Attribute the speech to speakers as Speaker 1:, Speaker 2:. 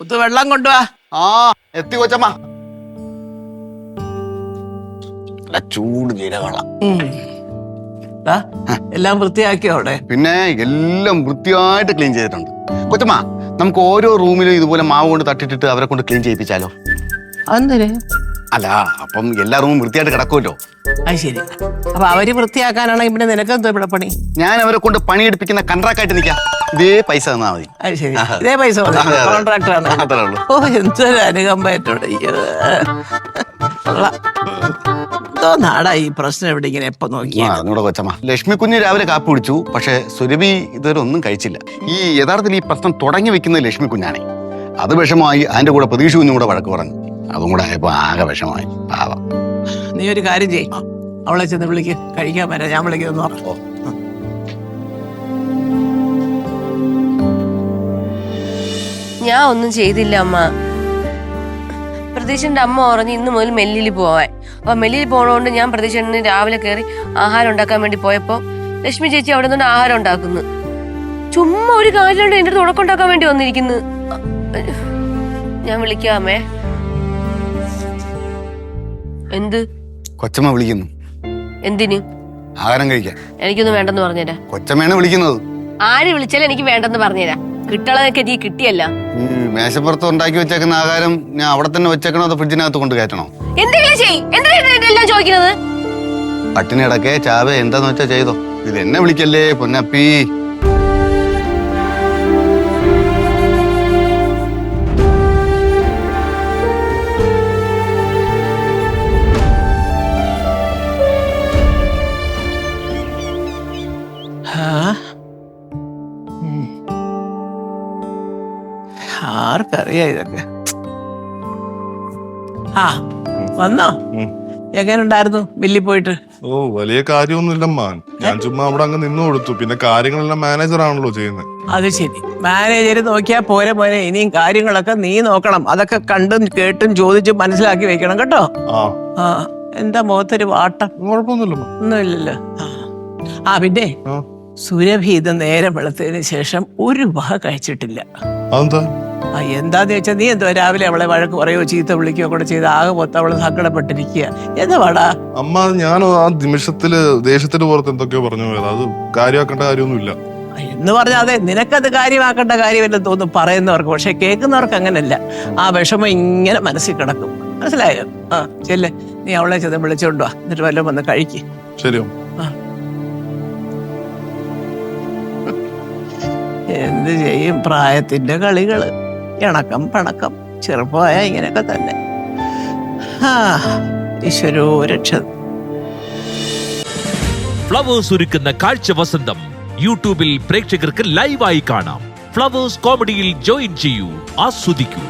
Speaker 1: മുത്ത് വെള്ളം കൊണ്ടുവാ.
Speaker 2: ആ എത്തി കൊച്ചമ്മ. ചൂട് ജീരകവെള്ളം
Speaker 1: ഉം. ദാ, എല്ലാം വൃത്തിയാക്കിയോ അവിടെ?
Speaker 2: പിന്നെ എല്ലാം വൃത്തിയായിട്ട് ക്ലീൻ ചെയ്തിട്ടുണ്ട്. കൊച്ചമ്മ നമുക്ക് ഓരോ റൂമിലും ഇതുപോലെ മാവ് കൊണ്ട് തട്ടിട്ടിട്ട് അവരെ കൊണ്ട് ക്ലീൻ ചെയ്യിപ്പിച്ചാലോ?
Speaker 1: അതെന്തിന്?
Speaker 2: അല്ല അപ്പം എല്ലാ റൂമും വൃത്തിയായിട്ട് കിടക്കുമല്ലോ.
Speaker 1: അത് ശരി. അപ്പൊ അവർ വൃത്തിയാക്കാനാണെങ്കിൽ പിന്നെ നിനക്കെന്തോ ഇവിടെ പണി?
Speaker 2: ഞാൻ അവരെ കൊണ്ട് പണിയെടുപ്പിക്കുന്ന കൺട്രാക്ടായിട്ട് നിൽക്കാം. ഇതേ പൈസ തന്നാ മതി.
Speaker 1: അത് ശരി. ഇതേ പൈസ. കോൺട്രാക്ടറാണ്
Speaker 2: അത്രേ ഉള്ളൂ.
Speaker 1: ഓ എന്തൊരു അനുകമ്പായിട്ടുണ്ട് അയ്യോ. കൊള്ളാം. എന്തോ നാടാ ഈ പ്രശ്നം ഇവിടെ ഇങ്ങനെ എപ്പോ നോക്കിയാ?
Speaker 2: കൊച്ചമ്മ. ലക്ഷ്മി കുഞ്ഞ് രാവിലെ കാപ്പി കുടിച്ചു. പക്ഷെ സുരഭി ഇതുവരെ ഒന്നും കഴിച്ചില്ല. ഈ യഥാർത്ഥത്തിൽ ഈ പ്രശ്നം തുടങ്ങി വെക്കുന്നത് ലക്ഷ്മി കുഞ്ഞാണേ. അത് വിഷമമായി അതിന്റെ കൂടെ പ്രതീക്ഷ കുഞ്ഞും കൂടെ വഴക്ക് പറഞ്ഞു. അതും കൂടെ ആയപ്പോ ആകെ വിഷമമായി. പാവം.
Speaker 1: നീ ഒരു കാര്യം ചെയ് അവളെ ചെന്ന് വിളിക്ക്. കഴിക്കാൻ വരാം. ഞാൻ വിളിക്കുന്നു
Speaker 3: ഞാൻ ഒന്നും ചെയ്തില്ല അമ്മ. പ്രതീക്ഷന്റെ അമ്മ പറഞ്ഞ് ഇന്ന് മുതൽ മെല്ലിൽ പോവാൻ. അപ്പൊ മെല്ലിൽ പോണോണ്ട് ഞാൻ പ്രതീക്ഷന് രാവിലെ കയറി ആഹാരം ഉണ്ടാക്കാൻ വേണ്ടി പോയപ്പോ ലക്ഷ്മി ചേച്ചി അവിടെ നിന്ന് ആഹാരം ഉണ്ടാക്കുന്നു. ചുമ്മാ ഒരു കാലിലുണ്ട് എന്റെ തുടക്കം ഉണ്ടാക്കാൻ വേണ്ടി വന്നിരിക്കുന്നു. ഞാൻ വിളിക്കാമേ എന്ത്?
Speaker 2: കൊച്ചമ്മ വിളിക്കുന്നു.
Speaker 3: എന്തിന്?
Speaker 2: ആഹാരം കഴിക്കാൻ.
Speaker 3: എനിക്കൊന്നും വേണ്ടെന്ന് പറഞ്ഞുതരാ.
Speaker 2: കൊച്ചമ്മയാണ് വിളിക്കുന്നത്.
Speaker 3: ആര് വിളിച്ചാലും എനിക്ക് വേണ്ടെന്ന് പറഞ്ഞുതരാ. കിട്ടളതൊക്കെ നീ കിട്ടിയല്ല.
Speaker 2: ഈ മേശപ്പുറത്ത് ഉണ്ടാക്കി വെച്ചേക്കുന്ന ആഹാരം ഞാൻ അവിടെ തന്നെ വെച്ചേക്കണോ അതോ ഫ്രിഡ്ജിനകത്ത് കൊണ്ട് കയറ്റണോ?
Speaker 3: എന്തെങ്കിലും ചെയ് ചോദിക്കുന്നത്?
Speaker 2: പട്ടിണി ഇടക്കേ ചാവേ എന്താന്ന് വെച്ചാ ചെയ്തോ? ഇത് എന്നെ വിളിക്കല്ലേ പൊന്നപ്പി.
Speaker 1: ആർക്കറിയാം ഇതൊക്കെ? ആ വന്നോ? എങ്ങനെയുണ്ടായിരുന്നു ബില്ലി പോയിട്ട്?
Speaker 4: ഓ വലിയ കാര്യമൊന്നുമില്ലമ്മ ഞാൻ ചുമ്മാ അവിടെ അങ്ങ് നിന്നു കൊടുത്തു. പിന്നെ കാര്യങ്ങളെല്ലാം മാനേജർ ആണല്ലോ ചെയ്യുന്നത്
Speaker 1: അത് ശരി. മാനേജർ നോക്കിയാ പോരെ പോരെ ഇനിയും കാര്യങ്ങളൊക്കെ നീ നോക്കണം. അതൊക്കെ കണ്ടും കേട്ടും ചോദിച്ചും മനസ്സിലാക്കി വെക്കണം കേട്ടോ.
Speaker 4: ആ.
Speaker 1: എന്താ മുഖത്തൊരു വാട്ടം?
Speaker 4: കുഴപ്പമൊന്നുമില്ലമ്മ
Speaker 1: ഒന്നുമില്ലല്ലോ. ആ. പിന്നെ സുരഭി ഇത് നേരം വെളുത്തതിന് ശേഷം ഒരു വക കഴിച്ചിട്ടില്ല.
Speaker 4: അതെന്താ?
Speaker 1: ആ എന്താന്ന് വെച്ചാൽ നീ എന്തോ രാവിലെ അവളെ വഴക്ക് പറയോ ചീത്ത വിളിക്കുകയോ കൂടെ ചെയ്ത് ആകെ മൊത്തം അവൾ സങ്കടപ്പെട്ടിരിക്കുക. എന്താ പാടാ
Speaker 4: അമ്മ ഞാൻ ആ നിമിഷത്തിൽ ദേഷ്യത്തിന്റെ പുറത്ത് എന്തൊക്കെയോ പറഞ്ഞു പോയത്. അത് കാര്യമാക്കേണ്ട കാര്യമൊന്നുമില്ല.
Speaker 1: എന്ന് പറഞ്ഞാൽ അതെ നിനക്കത് കാര്യമാക്കേണ്ട കാര്യമല്ല തോന്നുന്നു പറയുന്നവർക്ക്. പക്ഷെ കേൾക്കുന്നവർക്ക് അങ്ങനല്ല. ആ വിഷമം ഇങ്ങനെ മനസ്സിൽ കിടക്കും. മനസ്സിലായോ? ആ ചെല്ലേ. നീ അവളെ ചെന്ന് വിളിച്ചോണ്ട് വാ. എന്നിട്ട് വല്ലതും വന്ന് കഴിക്ക്.
Speaker 4: ശരിയോ
Speaker 1: എന്ത് ചെയ്യും പ്രായത്തിന്റെ കളികൾ? ഇണക്കം പണക്കം ചെറുപ്പമായ ഇങ്ങനെയൊക്കെ തന്നെ. ഈശ്വരോ രക്ഷ.
Speaker 5: ഫ്ലവേഴ്സ് ഒരുക്കുന്ന കാഴ്ച വസന്തം യൂട്യൂബിൽ പ്രേക്ഷകർക്ക് ലൈവായി കാണാം. ഫ്ലവേഴ്സ് കോമഡിയിൽ ജോയിൻ ചെയ്യൂ ആസ്വദിക്കൂ.